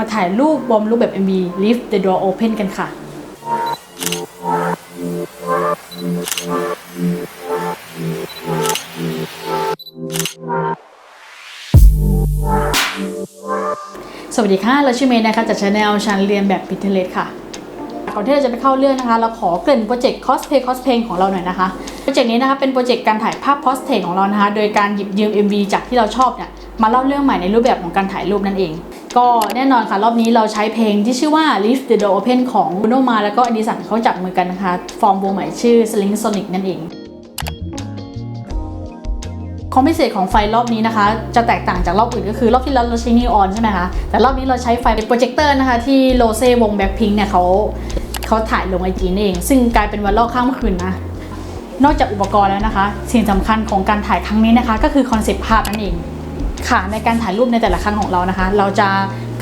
มาถ่ายรูปบอมรูปแบบ MV Leave the door open กันค่ะ สวัสดีค่ะ เราชื่อเมย์นะคะจากชาแนลชันเรียนแบบพิเทเลสค่ะก่อนที่เราจะไปเข้าเรื่องนะคะ เราขอเกริ่นโปรเจกต์ cosplay cosplay ของเราหน่อยนะคะ โปรเจกต์นี้นะคะเป็นโปรเจกต์การถ่ายภาพ cosplay ของเรานะคะ โดยการหยิบยืม MV จากที่เราชอบเนี่ย มาเล่าเรื่องใหม่ในรูปแบบของการถ่ายรูปนั่นเอง ก็แน่นอนค่ะ รอบนี้เราใช้เพลงที่ชื่อว่า Leave the Door Open ของ Bruno Mars แล้วก็อดิสันเขาจับมือกันนะคะ ฟอร์มวงใหม่ชื่อ Sling Sonic นั่นเองความพิเศษของไฟรอบนี้นะคะ จะแตกต่างจากรอบอื่นก็คือรอบที่แล้วเราใช้นีออนใช่ไหมคะ แต่รอบนี้เราใช้ไฟเป็นโปรเจคเตอร์นะคะ ที่โรเซ่วงแบ็คพิงเนี่ยเขาเขาถ่ายลงไอจีเอง ซึ่งกลายเป็นวันลอกข้ามคืนนะ นอกจากอุปกรณ์แล้วนะคะ สิ่งสำคัญของการถ่ายครั้งนี้นะคะ ก็คือคอนเซปต์ภาพนั่นเอง ค่ะในการถ่ายรูปในแต่ละครั้งของเรานะคะ เราจะ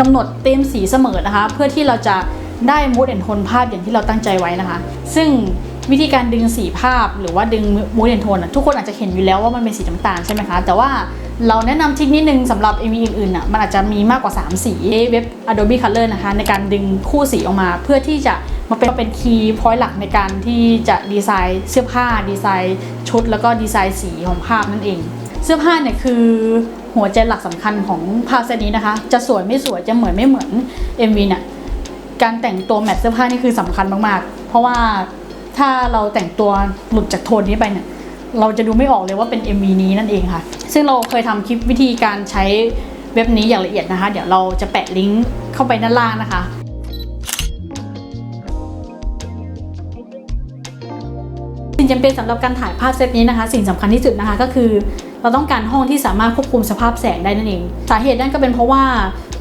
กำหนดเต็มสีเสมอนะคะ เพื่อที่เราจะได้มูดแอนโทนภาพอย่างที่เราตั้งใจไว้นะคะ ซึ่งวิธีการดึงสีภาพหรือว่าดึงมูดแอนโทนทุกคนอาจจะเห็นอยู่แล้วว่ามันเป็นสีน้ำตาลใช่ไหมคะ แต่ว่าเราแนะนำทิคนิดนึงสำหรับ MV อื่นๆอะมันอาจจะมีมากกว่า 3 สีเว็บ Adobe Color นะคะ ในการดึงคู่สีออกมาเพื่อที่จะมาเป็นเป็นคีย์พอยต์หลักในการที่จะดีไซน์เสื้อผ้า ดีไซน์ชุด แล้วก็ดีไซน์สีของภาพนั่นเอง เสื้อผ้าเนี่ยคือ หัวใจหลักสำคัญของภาพเซตนี้นะคะ จะสวยไม่สวยจะเหมือนไม่เหมือน MV เนี่ยการแต่งตัวแมทเสื้อผ้านี่คือสำคัญมากๆ เพราะว่าถ้าเราแต่งตัวหลุดจากโทนนี้ไปเนี่ยเราจะดูไม่ออกเลยว่าเป็น MV นี้นั่นเองค่ะ ซึ่งเราเคยทำคลิปวิธีการใช้เว็บนี้อย่างละเอียดนะคะ เดี๋ยวเราจะแปะลิงก์เข้าไปด้านล่างนะคะสิ่งจำเป็นสำหรับการถ่ายภาพเซตนี้นะคะ สิ่งสำคัญที่สุดนะคะก็คือ เราต้องการห้องที่สามารถควบคุมสภาพแสงได้นั่นเอง สาเหตุนั่นก็เป็นเพราะว่า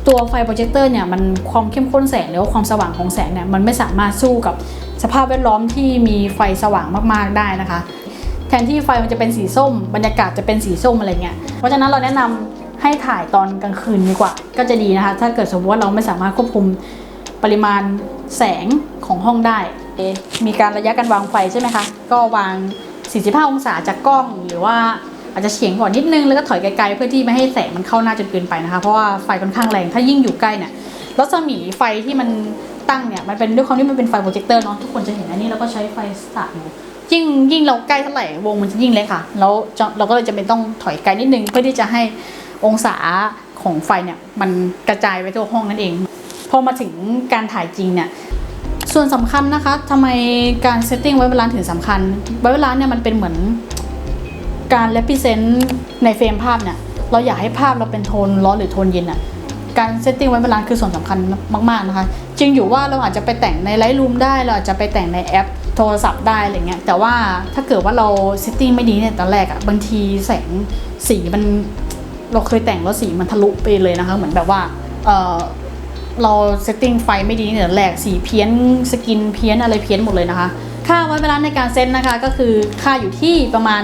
ตัวไฟโปรเจคเตอร์เนี่ยมันความเข้มข้นแสงหรือว่าความสว่างของแสงเนี่ยมันไม่สามารถสู้กับสภาพแวดล้อมที่มีไฟสว่างมากๆได้นะคะ แทนที่ไฟมันจะเป็นสีส้ม บรรยากาศจะเป็นสีส้มอะไรเงี้ยเพราะฉะนั้นเราแนะนำให้ถ่ายตอนกลางคืนดีกว่า ก็จะดีนะคะ ถ้าเกิดสมมติว่าเราไม่สามารถควบคุมปริมาณแสงของห้องได้ มีการระยะการวางไฟใช่ไหมคะ ก็วาง 45 องศาจากกล้องหรือว่า อาจจะเฉียงก่อนนิดนึงแล้วก็ถอยไกลๆเพื่อที่ไม่ให้แสงมันเข้าหน้าจนเกินไปนะคะ เพราะว่าไฟค่อนข้างแรง ถ้ายิ่งอยู่ใกล้เนี่ยรัศมีไฟที่มันตั้งเนี่ยมันเป็นด้วยความที่มันเป็นไฟโปรเจคเตอร์เนาะทุกคนจะเห็นอันนี้เราก็ใช้ไฟสาดอยู่ยิ่งยิ่งเราใกล้เท่าไหร่วงมันจะยิ่งเล็กค่ะแล้วเราก็เลยจะเป็นต้องถอยไกลนิดนึงเพื่อที่จะให้องศาของไฟเนี่ยมันกระจายไปทั่วห้องนั่นเอง พอมาถึงการถ่ายจริงเนี่ยส่วนสำคัญนะคะทำไมการเซตติ้งไว้เวลาถึงสำคัญไว้เวลาเนี่ยมันเป็นเหมือน การ represent ในเฟรมภาพเนี่ยเราอยากให้ภาพเราเป็นโทนร้อนหรือโทนเย็นอะการเซตติ้งไว้เวลาคือส่วนสำคัญมากๆนะคะ จริงอยู่ว่าเราอาจจะไปแต่งใน Lightroom ได้ เราอาจจะไปแต่งในแอปโทรศัพท์ได้อะไรเงี้ย แต่ว่าถ้าเกิดว่าเราเซตติ้งไม่ดีเนี่ยตอนแรกอะบางทีแสงสีมันเราเคยแต่งแล้วสีมันทะลุไปเลยนะคะ เหมือนแบบว่าเออเราเซตติ้งไฟไม่ดีตั้งแต่แรกสีเพี้ยนสกินเพี้ยนอะไรเพี้ยนหมดเลยนะคะ ค่าไว้เวลาในการเซตนะคะก็คือค่าอยู่ที่ประมาณ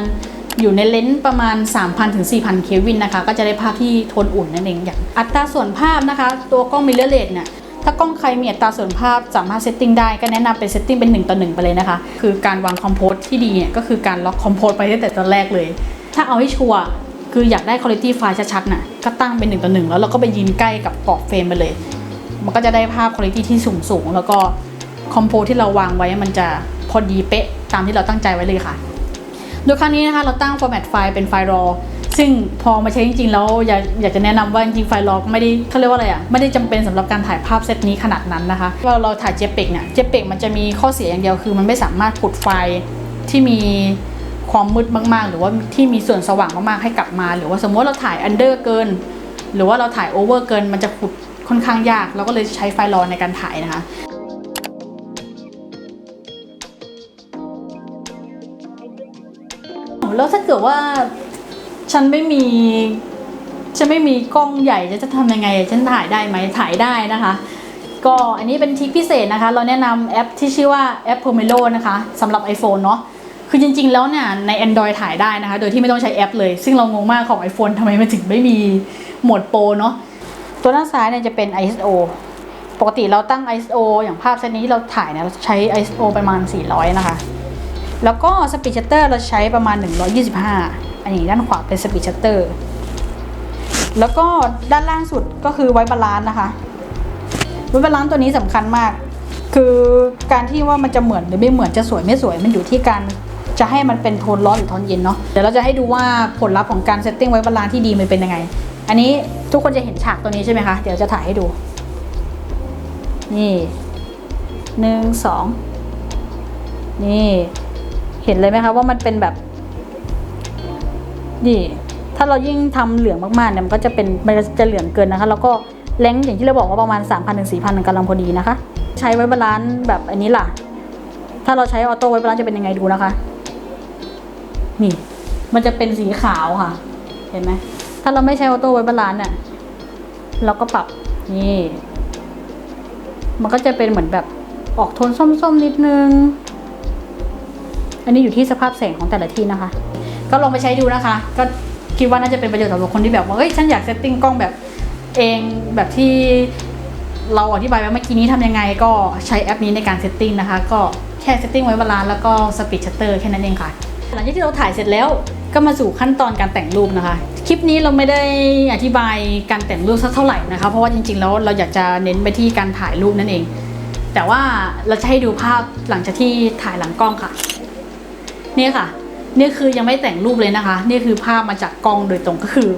อยู่ในเลนส์ประมาณ 3,000ถึง4,000 เควินนะคะ ก็จะได้ภาพที่โทนอุ่นนั่นเองอย่าง อัตราส่วนภาพนะคะ ตัวกล้องมิเรอร์เลสเนี่ยถ้ากล้องใครมีอัตราส่วนภาพสามารถเซตติ้งได้ก็แนะนำเป็นเซตติ้งเป็น1ต่อ1ไปเลยนะคะ คือการวางคอมโพสที่ดีเนี่ยก็คือการล็อกคอมโพสไปตั้งแต่ตอนแรกเลย ถ้าเอาให้ชัวร์คืออยากได้คุณภาพไฟล์ชัดๆน่ะก็ตั้งเป็น1ต่อ1แล้วเราก็ไปยืนใกล้กับกรอบเฟรมไปเลย มันก็จะได้ภาพคุณภาพที่สูงสูงๆแล้วก็คอมโพสที่เราวางไว้มันจะพอดีเป๊ะตามที่เราตั้งใจไว้เลยค่ะ โดยครั้งนี้นะคะเราตั้ง format ไฟล์เป็นไฟล์ raw ซึ่งพอมาใช้จริงๆแล้วอยากอยากจะแนะนำว่าจริงๆไฟล์ raw ก็ไม่ได้เขาเรียกว่าอะไรอะไม่ได้จำเป็นสำหรับการถ่ายภาพเซตนี้ขนาดนั้นนะคะว่าเราถ่าย JPEG เนี่ย JPEG มันจะมีข้อเสียอย่างเดียวคือมันไม่สามารถกดไฟล์ที่มีความมืดมากๆ หรือว่าที่มีส่วนสว่างมากๆให้กลับมา หรือว่าสมมติเราถ่าย under เกิน หรือว่าเราถ่าย over เกิน มันจะขุดค่อนข้างยาก เราก็เลยใช้ไฟล์รอในการถ่ายนะคะ แล้วถ้าเกิดว่า ฉันไม่มีฉันไม่มีกล้องใหญ่จะจะทำยังไง ฉันถ่ายได้ไหมถ่ายได้นะคะ ก็อันนี้เป็นทริคพิเศษนะคะ เราแนะนำแอปที่ชื่อว่าแอป Pomelo นะคะสำหรับ iPhone เนาะคือจริง ๆ แล้วเนี่ยใน Android ถ่ายได้นะคะ โดยที่ไม่ต้องใช้แอปเลย ซึ่งเรางงมากของ iPhone ทำไมมันถึงไม่มีโหมดโปรเนาะตัวด้านซ้ายเนี่ยจะเป็น ISO ปกติเราตั้ง ISO อย่างภาพเซตนี้ที่เราถ่ายเนี่ยเราใช้ ISO ประมาณ 400 นะคะ แล้วก็สปีดชัตเตอร์เราใช้ประมาณ 125 อันนี้ด้านขวาเป็นสปีดชัตเตอร์ แล้วก็ด้านล่างสุดก็คือไว้บาลานซ์นะคะรูปบาลานซ์ตัวนี้สำคัญมาก คือการที่ว่ามันจะเหมือนหรือไม่เหมือนจะสวยไม่สวยมันอยู่ที่การจะให้มันเป็นโทนร้อนหรือโทนเย็นเนาะ เดี๋ยวเราจะให้ดูว่าผลลัพธ์ของการเซตติ้งไว้บาลานซ์ที่ดีมันเป็นยังไง อันนี้ทุกคนจะเห็นฉากตัวนี้ใช่ไหมคะ เดี๋ยวจะถ่ายให้ดู นี่หนึ่งสองนี่ เห็นเลยไหมคะว่ามันเป็นแบบนี่ถ้าเรายิ่งทำเหลืองมากๆเนี่ยมันก็จะเป็นมันจะเหลืองเกินนะคะ แล้วก็แรงอย่างที่เราบอกว่าประมาณ 3,000ถึง4,000กำลังพอดีนะคะ ใช้ไว้บาลานซ์แบบอันนี้ล่ะ ถ้าเราใช้ออโต้ไว้บาลานซ์จะเป็นยังไงดูนะคะ นี่ มันจะเป็นสีขาวค่ะ เห็นไหมถ้าเราไม่ใช้ออโต้ไว้บาลานซ์เนี่ยเราก็ปรับนี่ มันก็จะเป็นเหมือนแบบออกโทนส้มๆนิดนึง อันนี้อยู่ที่สภาพแสงของแต่ละที่นะคะ ก็ลองไปใช้ดูนะคะ ก็คิดว่าน่าจะเป็นประโยชน์สำหรับคนที่แบบว่าเฮ้ยฉันอยากเซตติ้งกล้องแบบเองแบบที่เราอธิบายไปเมื่อกี้นี้ทำยังไงก็ใช้แอปนี้ในการเซตติ้งนะคะ ก็แค่เซตติ้งไว้บาลานแล้วก็สปีดชัตเตอร์แค่นั้นเองค่ะ หลังจากที่เราถ่ายเสร็จแล้วก็มาสู่ขั้นตอนการแต่งรูปนะคะ คลิปนี้เราไม่ได้อธิบายการแต่งรูปสักเท่าไหร่นะคะ เพราะว่าจริงๆ แล้วเราอยากจะเน้นไปที่การถ่ายรูปนั่นเอง แต่ว่าเราจะให้ดูภาพหลังจากที่ถ่ายหลังกล้องค่ะ นี่ค่ะ นี่คือยังไม่แต่งรูปเลยนะคะ นี่คือภาพมาจากกล้องโดยตรงก็คือ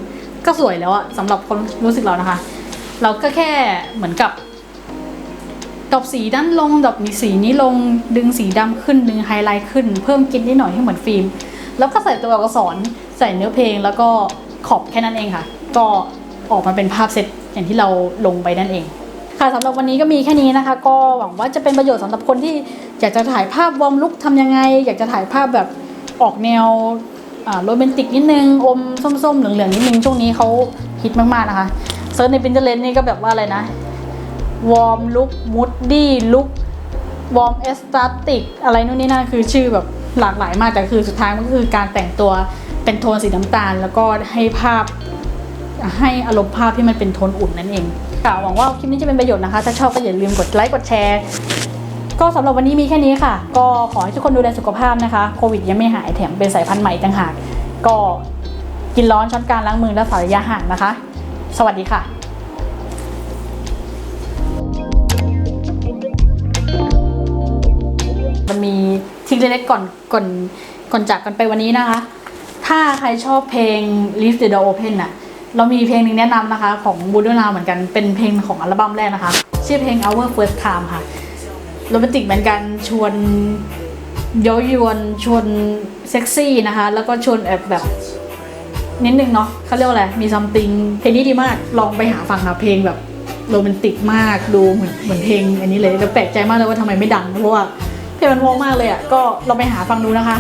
ก็สวยแล้วอะสำหรับคนรู้สึกเรานะคะ เราก็แค่เหมือนกับดอกสีด้านลงดอกนี้สีนี้ลงดึงสีดำขึ้นดึงไฮไลท์ขึ้น เพิ่มกินนิดหน่อยให้เหมือนฟิล์ม แล้วก็ใส่ตัวอักษรใส่เนื้อเพลงแล้วก็ขอบแค่นั้นเองค่ะ ก็ออกมาเป็นภาพเซตอย่างที่เราลงไปนั่นเอง ค่ะสำหรับวันนี้ก็มีแค่นี้นะคะ ก็หวังว่าจะเป็นประโยชน์สำหรับคนที่อยากจะถ่ายภาพวอร์มลุกทำยังไง อยากจะถ่ายภาพแบบออกแนวโรแมนติกนิดนึง อมส้มๆ เหลืองๆ นิดนึง ช่วงนี้เขาฮิตมากๆนะคะเซิร์ชใน Pinterest นี่ก็แบบว่าอะไรนะวอร์มลุกมูดดี้ลุกวอร์มเอสตาติกอะไรนู่นนี่นั่นคือชื่อแบบหลากหลายมากแต่คือสุดท้ายมันก็คือการแต่งตัวเป็นโทนสีน้ำตาล แล้วก็ให้ภาพให้อารมณ์ภาพที่มันเป็นโทนอุ่นนั่นเอง ค่ะ หวังว่าคลิปนี้จะเป็นประโยชน์นะคะ ถ้าชอบก็อย่าลืมกดไลค์ กดแชร์ ก็สำหรับวันนี้มีแค่นี้ค่ะ ก็ขอให้ทุกคนดูแลสุขภาพนะคะ โควิดยังไม่หายแถมเป็นสายพันธุ์ใหม่ต่างหาก ก็กินร้อนช้อนกลารล้างมือและสาระยะห่างนะคะ สวัสดีค่ะมันมีทิ้งเล็กๆก่อนก่อนก่อนจากกันไปวันนี้นะคะ ถ้าใครชอบเพลง Leave the Door Open น่ะ เรามีเพลงหนึ่งแนะนำนะคะของบูด n นาเหมือนกันเป็นเพลงของอัลบั้มแรกนะคะ ชื่อเพลง Our First Time ค่ะโรแมนติกเหมือนกันชวนย้ายวนชวนเซ็กซี่นะคะ แล้วก็ชวนแบบแบบนิดนึงเนาะเขาเรียกว่าอะไร มีซัมติงเพลงนี้ดีมากลองไปหาฟังค่ะเพลงแบบโรแมนติกมากดูเหมือนเหมือนเพลงอันนี้เลยแล้วแปลกใจมากเลยว่าทำไมไม่ดังเพราะว่าเพลงมันเพราะมากเลยอะก็ลองไปหาฟังดูนะคะ